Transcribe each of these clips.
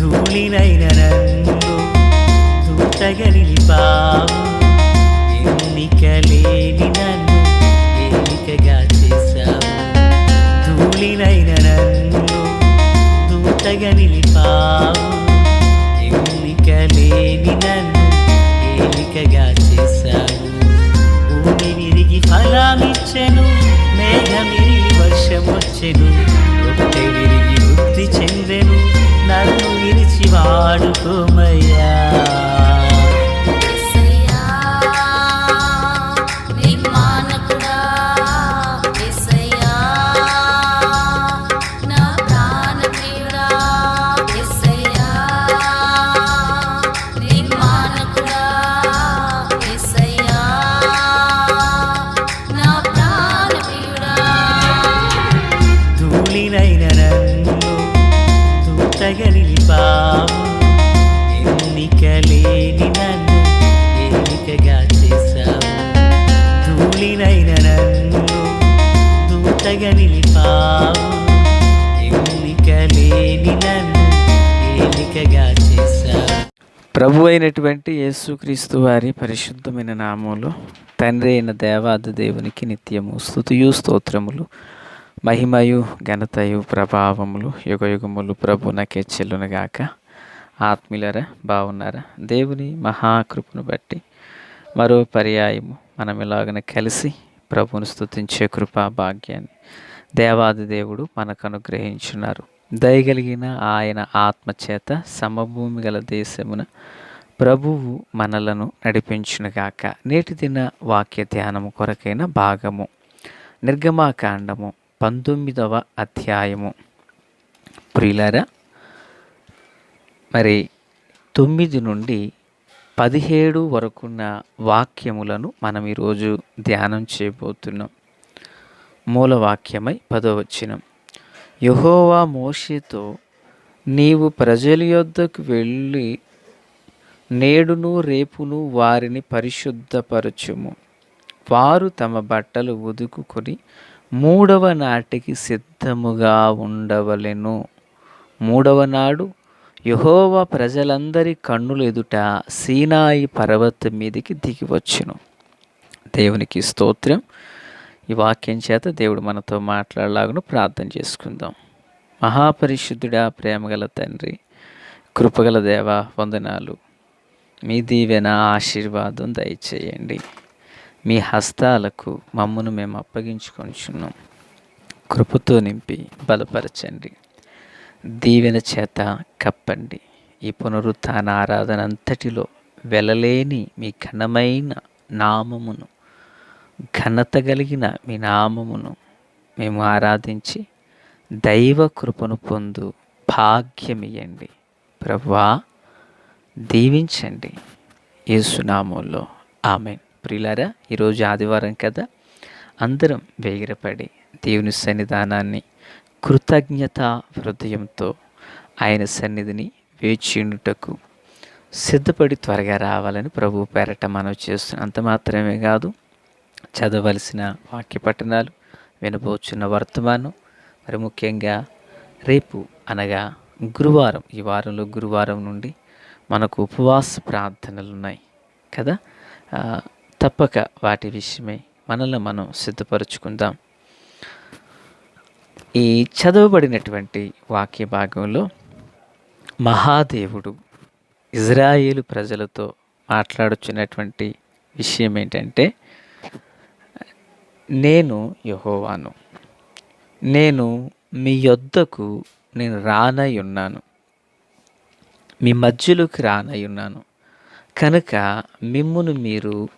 ధూళినైన నన్ను దూతగా నిలిపావు ఎన్నిక లేని నన్ను ఎన్నికగా చేశావు. ధూళినైన నన్ను దూతగా నిలిపావు ఎన్నిక లేని నన్ను ఎన్నికగా చేశావు. భూమి విరిగి ఫలమిచ్చెను మేఘమిరిగి వర్షమొచ్చెను రొట్టె విరిగి వృద్ధి చెందెను. வாடுகுமையா ఎన్నికగా చేశావు ప్రభు అయినటువంటి యేసుక్రీస్తు వారి పరిశుద్ధమైన నామంలో తండ్రి అయిన దేవాది దేవునికి నిత్యము స్థుతియు స్తోత్రములు మహిమయు ఘనతయు ప్రభావములు యుగయుగములు ప్రభునకే చెల్లునగాక. ఆత్మీయులరా బాగున్నారా? దేవుని మహాకృపను బట్టి మరో పర్యాయము మనం ఇలాగన కలిసి ప్రభువును స్థుతించే కృపా భాగ్యాన్ని దేవాది దేవుడు మనకు అనుగ్రహించున్నారు. దయగలిగిన ఆయన ఆత్మచేత సమభూమి గల దేశమున ప్రభువు మనలను నడిపించునుగాక. నేటి దిన వాక్య ధ్యానము కొరకైన భాగము. నిర్గమాకాండము పంతొమ్మిదవ అధ్యాయము. ప్రియులారా మరి తొమ్మిది నుండి పదిహేడు వరకున్న వాక్యములను మనం ఈరోజు ధ్యానం చేయబోతున్నాం. మూలవాక్యమై పదవచనం. యహోవా మోషేతో నీవు ప్రజల యొద్దకు వెళ్ళి నేడును రేపును వారిని పరిశుద్ధపరచుము. వారు తమ బట్టలు ఉదుకుకొని మూడవ నాటికి సిద్ధముగా ఉండవలెను. మూడవ నాడు యహోవ ప్రజలందరి కన్నులు ఎదుట సీనాయి పర్వతం మీదికి దిగివచ్చును దేవునికి స్తోత్రం. ఈ వాక్యం చేత దేవుడు మనతో మాట్లాడలాగును ప్రార్థన చేసుకుందాం. మహాపరిశుద్ధుడా ప్రేమగల తండ్రి కృపగల దేవ వందనాలు. మీ దీవెన ఆశీర్వాదం దయచేయండి. మీ హస్తాలకు మమ్మను మేము అప్పగించుకొనిచున్నాం కృపతో నింపి బలపరచండి. దీవెన చేత కప్పండి. ఈ పునరుత్థాన ఆరాధన అంతటిలో వెలలేని మీ ఘనమైన నామమును ఘనత కలిగిన మీ నామమును మేము ఆరాధించి దైవ కృపను పొందు భాగ్యమియండి ప్రభా దీవించండి. యేసునామంలో. ఆమె ప్రియులారా ఈరోజు ఆదివారం కదా? అందరం వేగిరపడి దేవుని సన్నిధానాన్ని కృతజ్ఞత హృదయంతో ఆయన సన్నిధిని వేచిండుటకు సిద్ధపడి త్వరగా రావాలని ప్రభు పేరట మనం చేస్తున్నాం. అంత మాత్రమే కాదు చదవలసిన వాక్య పట్టణాలు వినబోచున్న వర్తమానం. మరి ముఖ్యంగా రేపు అనగా గురువారం ఈ వారంలో గురువారం నుండి మనకు ఉపవాస ప్రార్థనలు ఉన్నాయి కదా? తప్పక వాటి విషయమై మనల్ని మనం సిద్ధపరచుకుందాం. ఈ చదవబడినటువంటి వాక్య భాగంలో మహాదేవుడు ఇజ్రాయేలు ప్రజలతో మాట్లాడుచున్నటువంటి విషయం ఏంటంటే నేను యహోవాను. నేను మీ యొద్దకు నేను రానై ఉన్నాను. మీ మధ్యలోకి రానై ఉన్నాను. కనుక మిమ్మును మీరు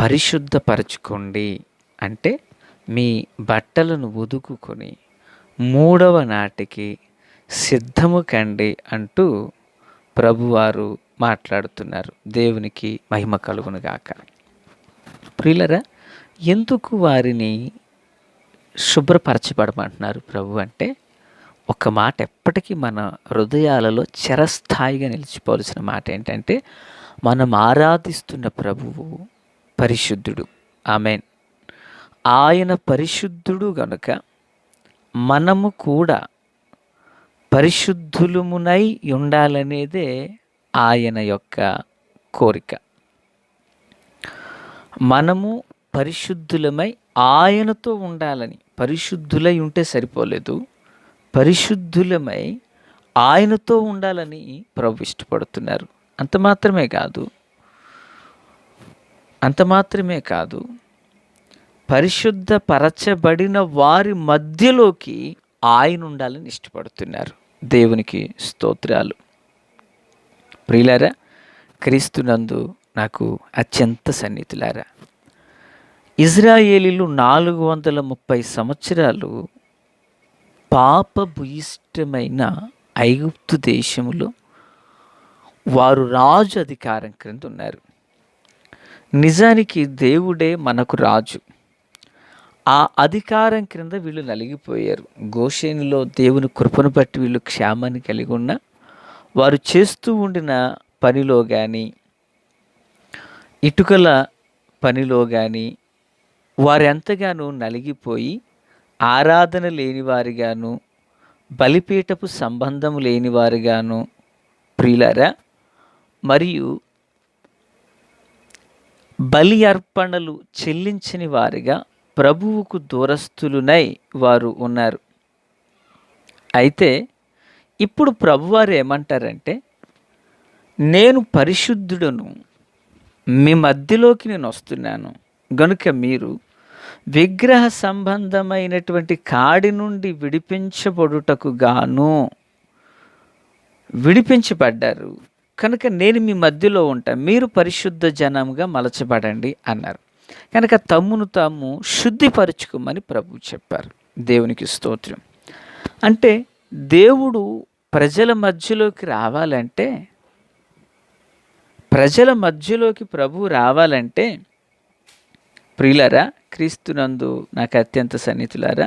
పరిశుద్ధపరచుకోండి అంటే మీ బట్టలను ఉదుకుకొని మూడవ నాటికి సిద్ధము కండి అంటూ ప్రభువారు మాట్లాడుతున్నారు. దేవునికి మహిమ కలుగునుగాక. ప్రియులరా ఎందుకు వారిని శుభ్రపరచబడమంటున్నారు ప్రభు అంటే ఒక మాట ఎప్పటికీ మన హృదయాలలో చిరస్థాయిగా నిలిచిపోవలసిన మాట ఏంటంటే మనం ఆరాధిస్తున్న ప్రభువు పరిశుద్ధుడు. ఆమెన్. ఆయన పరిశుద్ధుడు గనుక మనము కూడా పరిశుద్ధులమునై ఉండాలనేదే ఆయన యొక్క కోరిక. మనము పరిశుద్ధులమై ఆయనతో ఉండాలని పరిశుద్ధులై ఉంటే సరిపోలేదు. పరిశుద్ధులమై ఆయనతో ఉండాలని ప్రభు ఇష్టపడుతున్నారు. అంత మాత్రమే కాదు. అంత మాత్రమే కాదు. పరిశుద్ధపరచబడిన వారి మధ్యలోకి ఆయన ఉండాలని ఇష్టపడుతున్నారు. దేవునికి స్తోత్రాలు. ప్రియులారా క్రీస్తునందు నాకు అత్యంత సన్నిహితులారా ఇజ్రాయేలీలు నాలుగు వందల ముప్పై సంవత్సరాలు పాపభూయిష్టమైన ఐగుప్తు దేశంలో వారు రాజు అధికారం క్రింద ఉన్నారు. నిజానికి దేవుడే మనకు రాజు. ఆ అధికారం క్రింద వీళ్ళు నలిగిపోయారు. గోషేనిలో దేవుని కృపను బట్టి వీళ్ళు క్షేమాన్ని కలిగి ఉన్న వారు చేస్తూ ఉండిన పనిలో కానీ ఇటుకల పనిలో కానీ వారెంతగానో నలిగిపోయి ఆరాధన లేనివారిగాను బలిపీఠపు సంబంధం లేనివారుగాను ప్రియులరా మరియు బలి అర్పణలు చెల్లించని వారిగా ప్రభువుకు దూరస్తులునై వారు ఉన్నారు. అయితే ఇప్పుడు ప్రభువారు ఏమంటారంటే నేను పరిశుద్ధుడను మీ మధ్యలోకి నేను వస్తున్నాను గనుక మీరు విగ్రహ సంబంధమైనటువంటి కాడి నుండి విడిపించబడుటకు గాను విడిపించబడ్డారు. కనుక నేను మీ మధ్యలో ఉంటా మీరు పరిశుద్ధ జనంగా మలచబడండి అన్నారు. కనుక తమ్మును తాము శుద్ధిపరచుకోమని ప్రభు చెప్పారు. దేవునికి స్తోత్రం. అంటే దేవుడు ప్రజల మధ్యలోకి రావాలంటే ప్రజల మధ్యలోకి ప్రభు రావాలంటే ప్రియులరా క్రీస్తునందు నాకు అత్యంత సన్నిహితులారా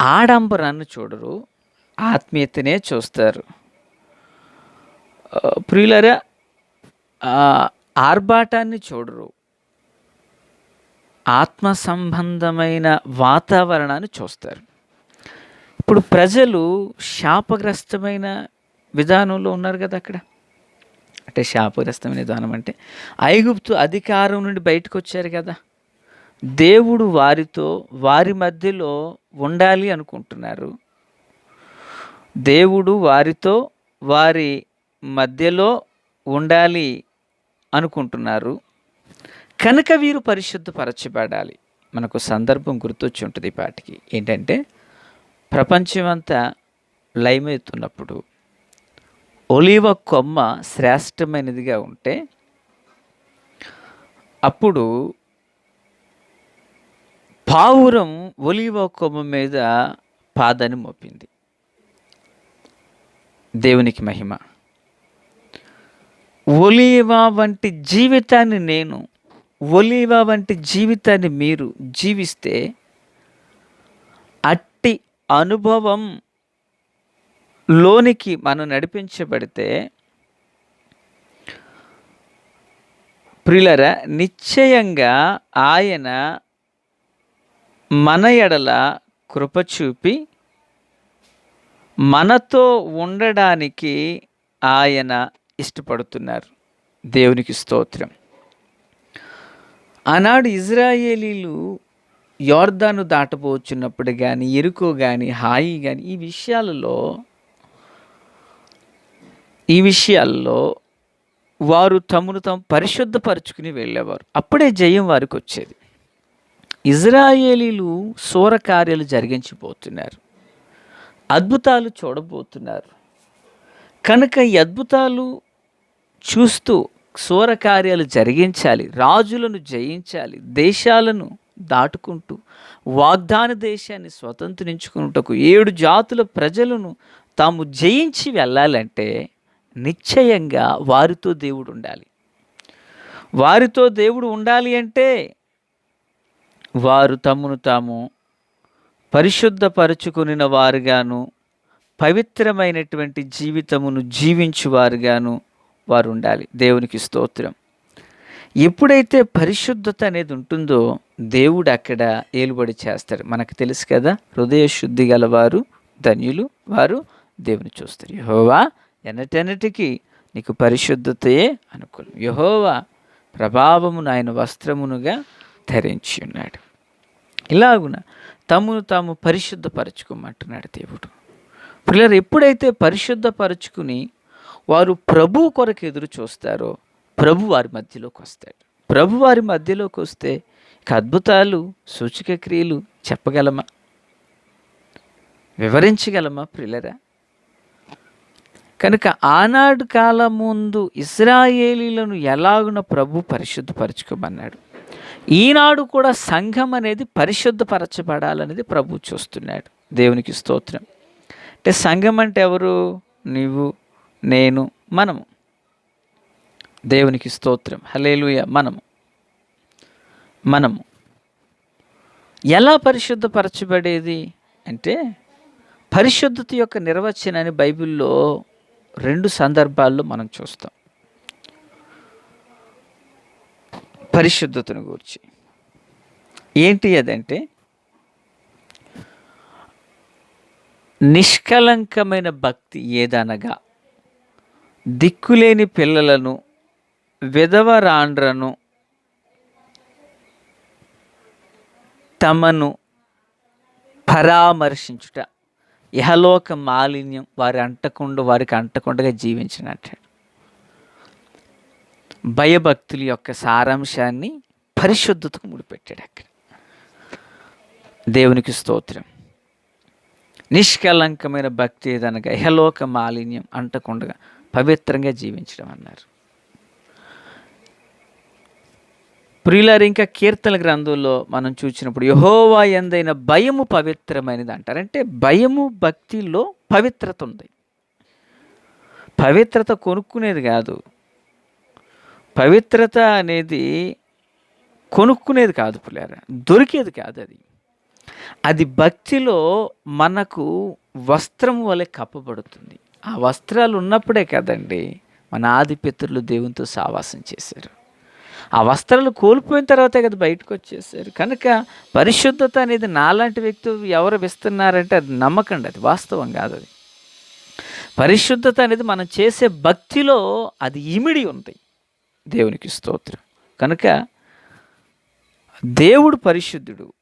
ఆడంబరాన్ని చూడరు ఆత్మీయతనే చూస్తారు. ప్రియులరా ఆర్భాటాన్ని చూడరు ఆత్మ సంబంధమైన వాతావరణాన్ని చూస్తారు. ఇప్పుడు ప్రజలు శాపగ్రస్తమైన విధానంలో ఉన్నారు కదా అక్కడ. అంటే శాపగ్రస్తమైన విధానం అంటే ఐగుప్తు అధికారం నుండి బయటకు వచ్చారు కదా. దేవుడు వారితో వారి మధ్యలో ఉండాలి అనుకుంటున్నారు. దేవుడు వారితో వారి మధ్యలో ఉండాలి అనుకుంటున్నారు. కనుక వీరు పరిశుద్ధపరచబడాలి. మనకు సందర్భం గుర్తొచ్చి ఉంటుంది పాటికి. ఏంటంటే ప్రపంచమంతా లయమవుతున్నప్పుడు ఒలివ కొమ్మ శ్రేష్టమైనదిగా ఉంటే అప్పుడు పావురం ఒలివ కొమ్మ మీద పాదని మోపింది. దేవునికి మహిమ. ఒలీవా వంటి జీవితాన్ని నేను ఒలీవా వంటి జీవితాన్ని మీరు జీవిస్తే అట్టి అనుభవం లోనికి మనం నడిపించబడితే ప్రిలర నిశ్చయంగా ఆయన మన ఎడల కృప చూపి మనతో ఉండడానికి ఆయన ఇష్టపడుతున్నారు. దేవునికి స్తోత్రం. ఆనాడు ఇజ్రాయేలీలు యోర్దాను దాటపోవచ్చున్నప్పుడు కానీ ఎరుకో కానీ హాయి కానీ ఈ విషయాలలో ఈ విషయాల్లో వారు తమను తాము పరిశుద్ధపరచుకుని వెళ్ళేవారు. అప్పుడే జయం వారికి వచ్చేది. ఇజ్రాయేలీలు సూర కార్యాలు జరిగించిపోతున్నారు అద్భుతాలు చూడబోతున్నారు. కనుక ఈ అద్భుతాలు చూస్తూ సూర కార్యాలు జరిగించాలి రాజులను జయించాలి దేశాలను దాటుకుంటూ వాగ్దాన దేశాన్ని స్వతంత్రించుకున్నటకు ఏడు జాతుల ప్రజలను తాము జయించి వెళ్ళాలంటే నిశ్చయంగా వారితో దేవుడు ఉండాలి. వారితో దేవుడు ఉండాలి అంటే వారు తమను తాము పరిశుద్ధపరచుకునిన వారుగాను పవిత్రమైనటువంటి జీవితమును జీవించువారుగాను వారు ఉండాలి దేవునికి స్తోత్రం. ఎప్పుడైతే పరిశుద్ధత అనేది ఉంటుందో దేవుడు అక్కడ ఏలుబడి చేస్తాడు. మనకు తెలుసు కదా హృదయ శుద్ధి గలవారు ధన్యులు వారు దేవుని చూస్తారు. యహోవా ఎన్నటెన్నటికి నీకు పరిశుద్ధతయే అనుకూలం యహోవా ప్రభావమును ఆయన వస్త్రమునుగా ధరించి ఉన్నాడు ఇలాగున తమను తాము పరిశుద్ధపరచుకోమంటున్నాడు దేవుడు. పిల్లలు ఎప్పుడైతే పరిశుద్ధపరచుకుని వారు ప్రభు కొరకు ఎదురు చూస్తారో ప్రభు వారి మధ్యలోకి వస్తాడు. ప్రభు వారి మధ్యలోకి వస్తే ఇక అద్భుతాలు సూచక క్రియలు చెప్పగలమా? వివరించగలమా ప్రిల్లరా కనుక ఆనాడు కాలం ముందు ఇస్రాయేలీలను ఎలాగున ప్రభు పరిశుద్ధపరచుకోమన్నాడు. ఈనాడు కూడా సంఘం అనేది పరిశుద్ధపరచబడాలనేది ప్రభు చూస్తున్నాడు. దేవునికి స్తోత్రం. అంటే సంఘం అంటే ఎవరు? నీవు నేను మనము. దేవునికి స్తోత్రం. హలేలుయ మనము. మనము. ఎలా పరిశుద్ధపరచబడేది? అంటే పరిశుద్ధత యొక్క నిర్వచనాన్ని బైబిల్లో రెండు సందర్భాల్లో మనం చూస్తాం. పరిశుద్ధతను గురించి. ఏంటి అదంటే నిష్కలంకమైన భక్తి ఏదనగా దిక్కులేని పిల్లలను విధవరాండ్రను తమను పరామర్శించుట ఇహలోక మాలిన్యం వారి అంటకుండా వారికి అంటకుండా జీవించినట్టు. భయభక్తుల యొక్క సారాంశాన్ని పరిశుద్ధతకు ముడిపెట్టాడు అక్కడ. దేవునికి స్తోత్రం. నిష్కలంకమైన భక్తి ఏదనగా ఇహలోక మాలిన్యం అంటకుండా పవిత్రంగా జీవించడం అన్నారు. ప్రియులారు ఇంకా కీర్తన గ్రంథంలో మనం చూసినప్పుడు యహోవా ఎందైన భయము పవిత్రమైనది అంటారంటే భయము భక్తిలో పవిత్రత ఉంది. పవిత్రత కొనుక్కునేది కాదు. పవిత్రత అనేది కొనుక్కునేది కాదు పులారా దొరికేది కాదు అది. అది భక్తిలో మనకు వస్త్రం వలె కప్పబడుతుంది. ఆ వస్త్రాలు ఉన్నప్పుడే కదండి మన ఆదిపితరులు దేవునితో సావాసం చేశారు. ఆ వస్త్రాలు కోల్పోయిన తర్వాతే కదా బయటకు వచ్చేసారు. కనుక పరిశుద్ధత అనేది నాలాంటి వ్యక్తులు ఎవరు ఇస్తున్నారంటే అది నమ్మకండి అది వాస్తవం కాదు అది. పరిశుద్ధత అనేది మనం చేసే భక్తిలో అది ఇమిడి ఉంది. దేవునికి స్తోత్రం. కనుక దేవుడు పరిశుద్ధుడు.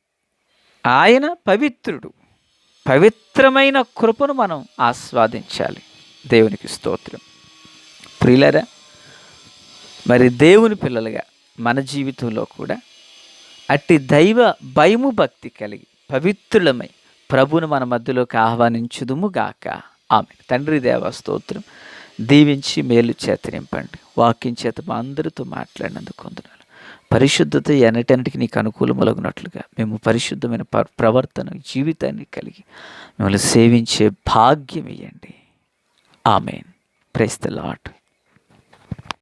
ఆయన పవిత్రుడు. పవిత్రమైన కృపను మనం ఆస్వాదించాలి. దేవునికి స్తోత్రం. ప్రియులరా మరి దేవుని పిల్లలుగా మన జీవితంలో కూడా అట్టి దైవ భయము భక్తి కలిగి పవిత్రులమై ప్రభును మన మధ్యలోకి ఆహ్వానించుదుము గాక. ఆమె తండ్రి దేవ స్తోత్రం. దీవించి మేలు చేత నింపండి వాక్యం చేత మా అందరితో మాట్లాడినందుకు వందనాలు. పరిశుద్ధత ఎనటన్నిటికీ నీకు అనుకూలములగినట్లుగా మేము పరిశుద్ధమైన ప- ప్రవర్తన జీవితాన్ని కలిగి మిమ్మల్ని సేవించే భాగ్యం ఇవ్వండి ఆమెన్. Price the lot